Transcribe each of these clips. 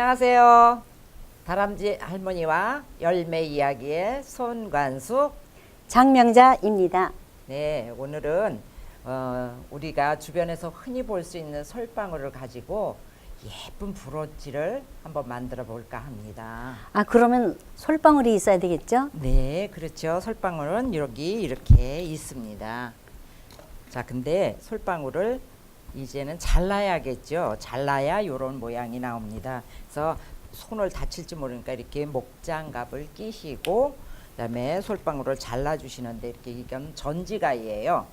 안녕하세요. 다람쥐 할머니와 열매 이야기의 손관숙. 장명자입니다. 네, 오늘은 어, 우리가 주변에서 흔히 볼 수 있는 솔방울을 가지고 예쁜 브로치를 한번 만들어 볼까 합니다. 아 그러면 솔방울이 있어야 되겠죠? 네, 그렇죠. 솔방울은 여기 이렇게 있습니다. 자, 근데 솔방울을 이제는 잘라야겠죠. 잘라야 이런 모양이 나옵니다. 그래서 손을 다칠지 모르니까 이렇게 목장갑을 끼시고 그다음에 솔방울을 잘라 주시는데 이렇게 이건 전지가이예요.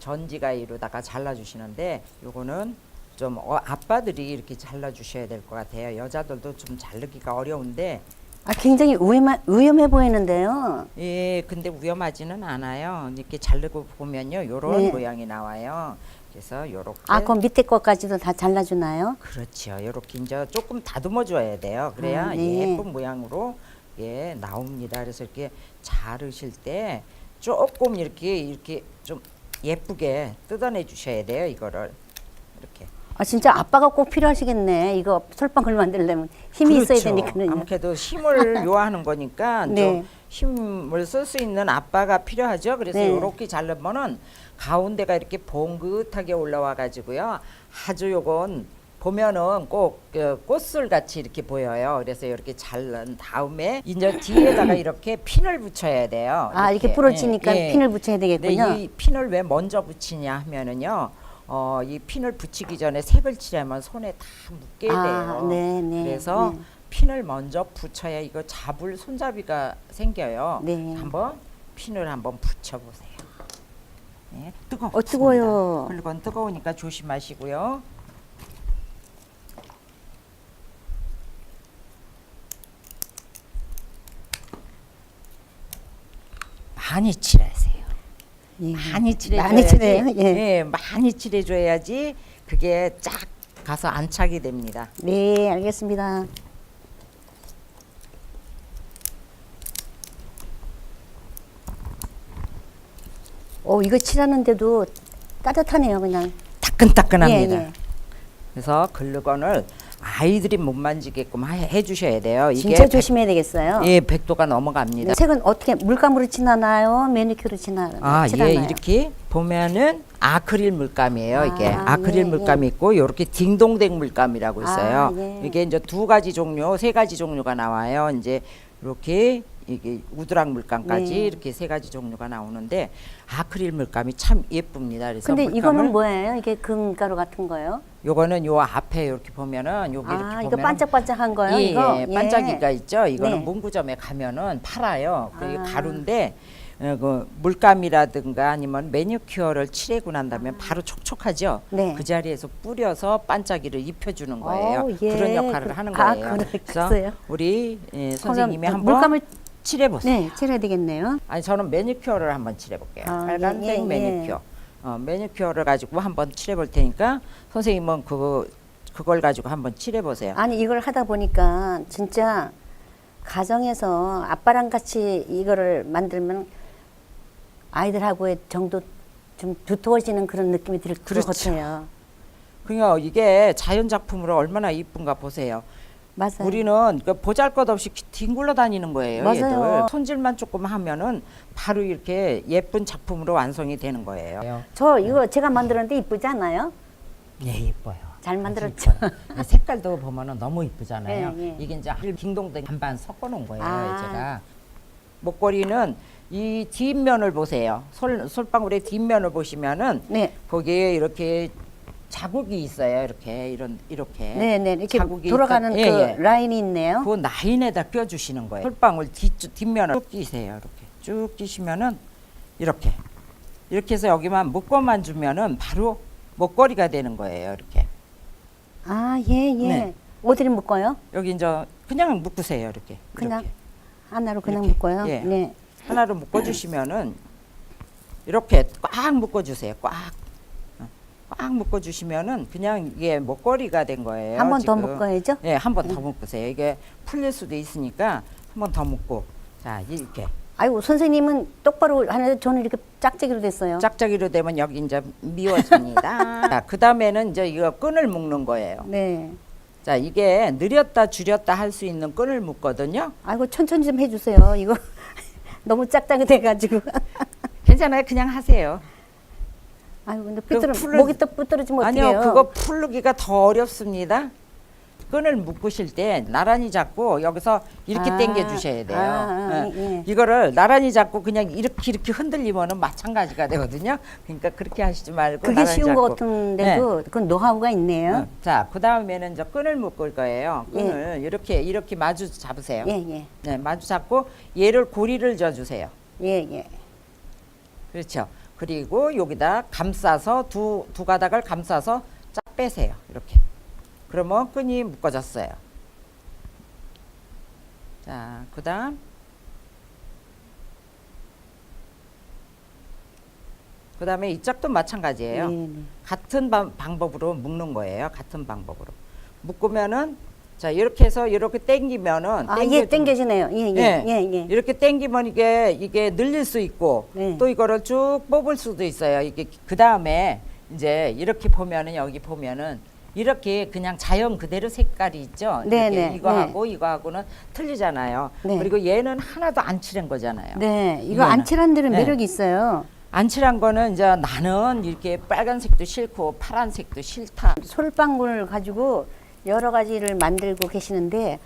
전지가이로다가 잘라 주시는데 요거는 좀 어, 아빠들이 이렇게 잘라 주셔야 될 것 같아요. 여자들도 좀 자르기가 어려운데 아 굉장히 위험하, 위험해 보이는데요. 예, 근데 위험하지는 않아요. 이렇게 자르고 보면요, 요런 네. 모양이 나와요. 그래서 요렇게. 아 그럼 밑에 것까지도 다 잘라주나요? 그렇죠. 요렇게 이제 조금 다듬어 줘야 돼요. 그래야 아, 네. 예쁜 모양으로 예 나옵니다. 그래서 이렇게 자르실 때 조금 이렇게 이렇게 좀 예쁘게 뜯어내 주셔야 돼요. 이거를 이렇게. 아 진짜 아빠가 꼭 필요하시겠네. 이거 솔방울 만들려면 힘이 있어야 되니까요. 아무래도 힘을 요하는 거니까 네. 좀 힘을 쓸 수 있는 아빠가 필요하죠. 그래서 네. 이렇게 자르면은 가운데가 이렇게 봉긋하게 올라와 가지고요. 아주 요건 보면은 꼭 그, 꽃술 같이 이렇게 보여요. 그래서 이렇게 자른 다음에 이제 뒤에다가 이렇게 핀을 붙여야 돼요. 아 이렇게 부러지니까 예, 예. 핀을 붙여야 네, 되겠군요. 이 핀을 왜 먼저 붙이냐 하면은요. 어, 이 핀을 붙이기 전에 색을 칠하면 손에 다 묻게 돼요. 아, 네, 네, 그래서 네. 핀을 먼저 붙여야 이거 잡을 손잡이가 생겨요. 네. 한번 핀을 한번 붙여 보세요. 네, 뜨거. 어, 뜨거워요. 물건 뜨거우니까 조심하시고요. 많이 칠하세요. 예. 많이 칠해줘야지. 많이 칠해요. 예. 예, 많이 칠해줘야지 그게 쫙 가서 안착이 됩니다. 네 알겠습니다. 오 이거 칠하는데도 따뜻하네요 그냥. 따끈따끈합니다. 예, 예. 그래서 글루건을 아이들이 못 만지게끔 하- 해주셔야 돼요. 이게 진짜 백- 조심해야 되겠어요. 예, 100도가 넘어갑니다. 색은 어떻게 물감으로 칠하나요? 매니큐어로 칠하나요? 아, 예, 칠하나요? 이렇게 보면은 아크릴 물감이에요. 이게 아, 아크릴 예, 물감이 있고 요렇게 딩동댕 물감이라고 있어요. 아, 예. 이게 이제 두 가지 종류, 세 가지 종류가 나와요. 이제 이렇게 이게 우드락 물감까지 네. 이렇게 세 가지 종류가 나오는데 아크릴 물감이 참 예쁩니다. 그래서 근데 이거는 뭐예요? 이게 금가루 같은 거요? 요거는 요 앞에 이렇게 보면은 여기 이렇게 아, 이거 반짝반짝한 거요? 예, 이거? 예, 반짝이가 있죠. 이거는 네. 문구점에 가면은 팔아요. 그 아. 가루인데 어, 그 물감이라든가 아니면 매니큐어를 칠해고 난 다음에 바로 촉촉하죠. 아. 네. 그 자리에서 뿌려서 반짝이를 입혀주는 거예요. 어, 예. 그런 역할을 그- 하는 아, 거예요. 그랬어요? 우리 예, 선생님이 그럼 한번 물감을 칠해보세요. 네 칠해야 되겠네요. 아니 저는 매니큐어를 한번 칠해볼게요. 아, 빨간색 예, 예, 예. 매니큐어. 어, 매니큐어를 가지고 한번 칠해볼 테니까 선생님은 그거 그걸 가지고 한번 칠해보세요. 아니 이걸 하다 보니까 진짜 가정에서 아빠랑 같이 이거를 만들면 아이들하고의 정도 좀 두터워지는 그런 느낌이 들것 그렇죠. 같아요. 그러니까 이게 자연 작품으로 얼마나 이쁜가 보세요. 맞아요. 우리는 그 보잘것없이 뒹굴러 다니는 거예요. 맞아요. 얘들 손질만 조금 하면은 바로 이렇게 예쁜 작품으로 완성이 되는 거예요. 저 이거 제가 만들었는데 이쁘지 않아요? 예, 예뻐요. 잘 만들었죠. 이뻐요. 색깔도 보면은 너무 이쁘잖아요. 예, 예. 이게 이제 딩동댕 반반 섞어 놓은 거예요, 아. 제가. 목걸이는 이 뒷면을 보세요. 솔, 솔방울의 뒷면을 보시면은 네. 거기에 이렇게 자국이 있어요. 이렇게 이런 이렇게. 네, 네. 이렇게 자국이 돌아가는 있다- 그 예, 예. 라인이 있네요. 그 라인에다 껴주시는 거예요. 솔방울 뒤, 뒷면을 쭉 끼세요. 이렇게 쭉 끼시면은 이렇게 이렇게 해서 여기만 묶어만 주면은 바로 목걸이가 되는 거예요. 이렇게 아, 예, 예. 네. 어디를 묶어요? 여기 이제 그냥 묶으세요. 이렇게 그냥 이렇게. 하나로 그냥 이렇게. 묶어요? 예. 네. 하나로 묶어주시면은 이렇게 꽉 묶어주세요. 꽉. 어, 꽉 묶어주시면은 그냥 이게 목걸이가 된 거예요. 한 번 더 지금. 묶어야죠? 예, 한 번 더 묶으세요. 이게 풀릴 수도 있으니까 한 번 더 묶고 자 이렇게 아이고, 선생님은 똑바로 하는데 저는 이렇게 짝짝이로 됐어요. 짝짝이로 되면 여기 이제 미워집니다. 자, 그 다음에는 이제 이거 끈을 묶는 거예요. 네. 자, 이게 느렸다 줄였다 할 수 있는 끈을 묶거든요. 아이고 천천히 좀 해주세요. 이거 너무 짝짝이 돼가지고. 괜찮아요. 그냥 하세요. 아이고 근데 그 삐뚤어 풀을- 목이 또 삐뚤어지면 어떡해요? 아니요, 그거 풀르기가 더 어렵습니다. 끈을 묶으실 때 나란히 잡고 여기서 이렇게 아, 당겨 주셔야 돼요. 아, 아, 예. 예. 이거를 나란히 잡고 그냥 이렇게 이렇게 흔들리면은 마찬가지가 되거든요. 그러니까 그렇게 하시지 말고 그게 나란히 쉬운 잡고. 것 같은데도 그건 노하우가 있네요. 어, 자, 그 다음에는 이제 끈을 묶을 거예요. 예. 끈을 이렇게 이렇게 마주 잡으세요. 예, 예, 네, 마주 잡고 얘를 고리를 줘 주세요. 예, 예. 그렇죠. 그리고 여기다 감싸서 두, 두 가닥을 감싸서 쫙 빼세요. 이렇게. 그러면 끈이 묶어졌어요. 자, 그 다음. 그 다음에 이쪽도 마찬가지예요. 네, 네. 같은 방, 방법으로 묶는 거예요. 같은 방법으로. 묶으면은 자 이렇게 해서 이렇게 당기면은 아, 예, 땡겨지네요. 예, 예, 예. 예, 예. 이렇게 당기면 이게 이게 늘릴 수 있고 네. 또 이거를 쭉 뽑을 수도 있어요. 이게 그 다음에 이제 이렇게 보면은 여기 보면은 이렇게 그냥 자연 그대로 색깔이 있죠. 네, 네, 이거하고 이거하고는 틀리잖아요. 네. 그리고 얘는 하나도 안 칠한 거잖아요. 네, 이거 이거는. 안 칠한 데는 네. 매력이 있어요. 안 칠한 거는 이제 나는 이렇게 빨간색도 싫고 파란색도 싫다. 솔방울을 가지고 여러 가지를 만들고 계시는데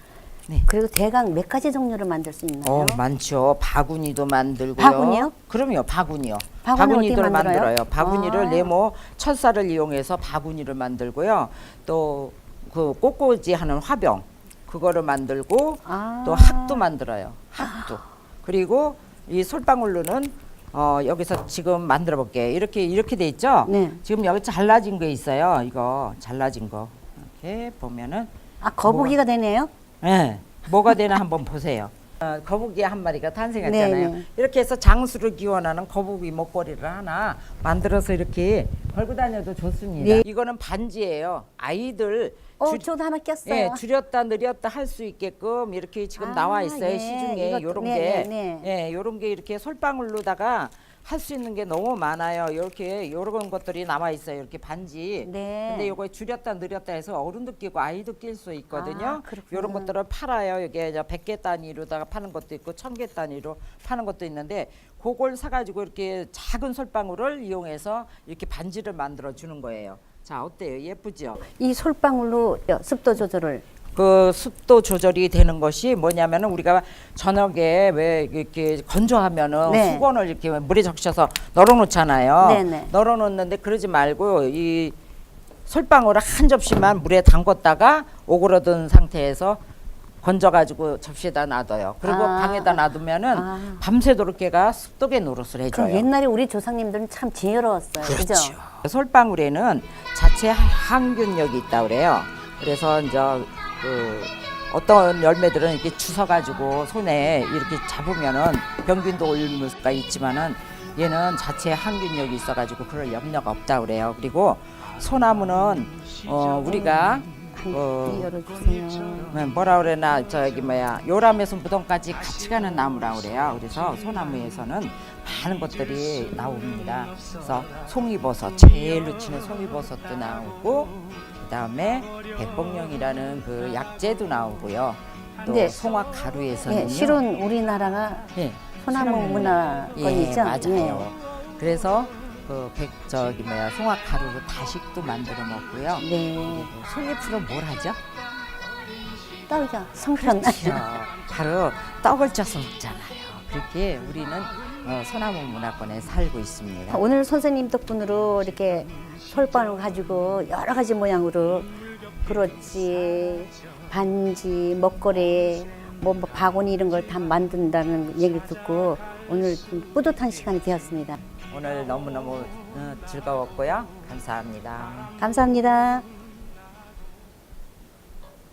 네. 그리고 대강 몇 가지 종류를 만들 수 있나요? 어, 많죠. 바구니도 만들고요. 바구니요? 그럼요, 바구니요. 바구니 어떻게 만들어요? 만들어요. 바구니를 아. 네모 철사를 이용해서 바구니를 만들고요. 또 그 꽃꽂이 하는 화병 그거를 만들고 아. 또 학도 만들어요. 학도. 그리고 이 솔방울로는 어, 여기서 지금 만들어 볼게요. 이렇게 이렇게 돼 있죠? 네. 지금 여기 잘라진 거 있어요. 이거 잘라진 거. 이렇게 보면은 아, 거북이가 되네요. 예, 뭐가 되나 한번 보세요. 어, 거북이 한 마리가 탄생했잖아요. 네네. 이렇게 해서 장수를 기원하는 거북이 목걸이를 하나 만들어서 이렇게 걸고 다녀도 좋습니다. 네. 이거는 반지예요. 아이들 어, 줄- 저도 하나 꼈어요. 예, 줄였다 늘렸다 할 수 있게끔 이렇게 지금 아, 나와 있어요. 예, 시중에 이것도, 요런 네, 게 네, 예, 요런 게 이렇게 솔방울로다가 할 수 있는 게 너무 많아요. 이렇게 요런 것들이 남아 있어요. 이렇게 반지. 네. 근데 요거 줄였다 늘렸다 해서 어른도 끼고 아이도 낄수 있거든요. 아, 그렇구나. 요런 것들을 팔아요. 이게 이제 100개 단위로다가 파는 것도 있고 1000개 단위로 파는 것도 있는데 그걸 사 가지고 이렇게 작은 솔방울을 이용해서 이렇게 반지를 만들어 주는 거예요. 자, 어때요? 예쁘죠? 이 솔방울로 습도 조절을 그 습도 조절이 되는 것이 뭐냐면은 우리가 저녁에 왜 이렇게 건조하면은 네. 수건을 이렇게 물에 적셔서 널어 놓잖아요. 네네. 널어 놓는데 그러지 말고 이 솔방울을 한 접시만 물에 담궜다가 오그러든 상태에서 건져 가지고 접시에다 놔둬요. 그리고 아. 방에다 놔두면은 아. 밤새도록 걔가 습도계 노릇을 해 그럼 줘요. 옛날에 우리 조상님들은 참 지혜로웠어요. 그죠? 솔방울에는 자체 항균력이 있다 그래요. 그래서 이제 그 어떤 열매들은 이렇게 주워가지고 손에 이렇게 잡으면은 병균도 올릴 수가 있지만은 얘는 자체 항균력이 있어가지고 그럴 염려가 없다 그래요. 그리고 소나무는 어 우리가 한 어. 네, 뭐라 그래나 저기 뭐야 요람에서 무덤까지 같이 가는 나무라 그래요. 그래서 소나무에서는 많은 것들이 나옵니다. 그래서 송이버섯 제일로 치는 송이버섯도 나오고 그다음에 백봉령이라는 그 약재도 나오고요. 또 네. 송화 가루에서는요. 예, 실은 우리나라가 예, 소나무 소나무 문화권이죠. 예, 맞아요. 그래서 그 백 저기 뭐야 송화 가루로 다식도 만들어 먹고요. 예. 네. 그리고 솔잎으로 뭘 하죠? 떨자 성편. 그렇죠. 바로 떡을 쪄서 먹잖아요. 그렇게 우리는 어, 소나무 문화권에 살고 있습니다. 오늘 선생님 덕분으로 이렇게 솔방울 가지고 여러 가지 모양으로 그렇지 반지 먹거리 뭐, 뭐 바구니 이런 걸 다 만든다는 얘기를 듣고 오늘 좀 뿌듯한 시간이 되었습니다. 오늘 너무너무 어, 즐거웠고요. 감사합니다. 감사합니다.